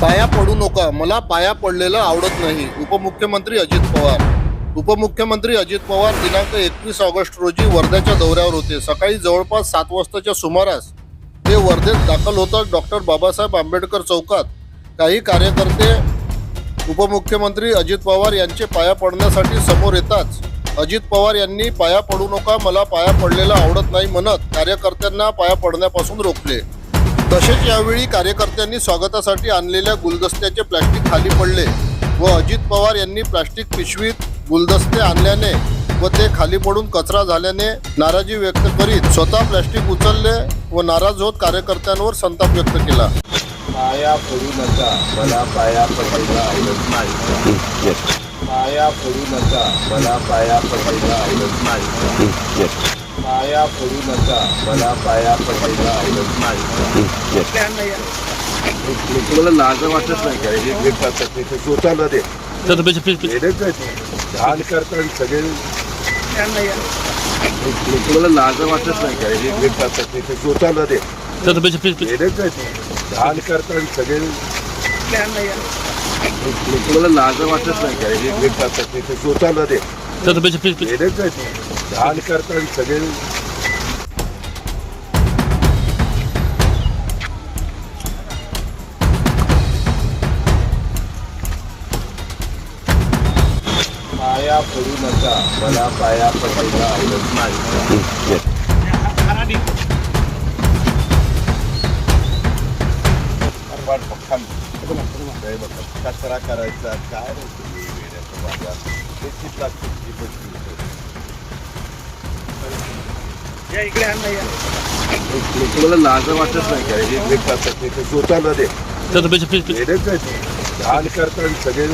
पाया पडू नका. मला पाया पडलेलं आवडत नाही. उपमुख्यमंत्री अजित पवार. उपमुख्यमंत्री अजित पवार दिनांक एकवीस ऑगस्ट रोजी वर्ध्याच्या दौऱ्यावर होते. सकाळी जवळपास सात वाजताच्या सुमारास ते वर्धेत दाखल होतात. डॉक्टर बाबासाहेब आंबेडकर चौकात काही कार्यकर्ते उपमुख्यमंत्री अजित पवार यांचे पाया पडण्यासाठी समोर येताच अजित पवार यांनी पाया पडू नका मला पाया पडलेला आवडत नाही म्हणत कार्यकर्त्यांना पाया पडण्यापासून रोखले. तसेच यावेळी कार्यकर्त्यांनी स्वागतासाठी आणलेल्या गुलदस्त्याचे प्लॅस्टिक खाली पडले व अजित पवार यांनी प्लॅस्टिक पिशवीत गुलदस्ते आणल्याने व ते खाली पडून कचरा झाल्याने नाराजी व्यक्त करीत स्वतः प्लॅस्टिक उचलले व नाराज होत कार्यकर्त्यांवर संताप व्यक्त केला. पाया पडू नका. मला पाया पडायला आवडत नाही. पाया पडू नका. मला पाया पडायला आवडत नाही. पाया पडू नका. मला पाया पडायला आवडत नाही. तुम्हाला लाज वाटत नाही का? हे जे करतात ते स्वतःला दे. येडे काय ते? घाण करतात सगळे. तुम्हाला लाज वाटत नाही का? हे जे करतात ते स्वतःला दे. येडे काय ते? घाण करतात सगळे. तुम्हाला लाज वाटत नाही का? हे जे करतात ते स्वतःला दे. काय ते? ध्यान करतात सगळे. पाया पडू नका मला पाया पडायला आवडत नाही. अरबाड पक्का कचरा करायचा काय रे तुम्ही वेड्याचं बाजार. ते चित्रात तुम्हाला लाज वाटत नाही का? हे जे करतात ते ते स्वतःला दे. काय करतात सगळे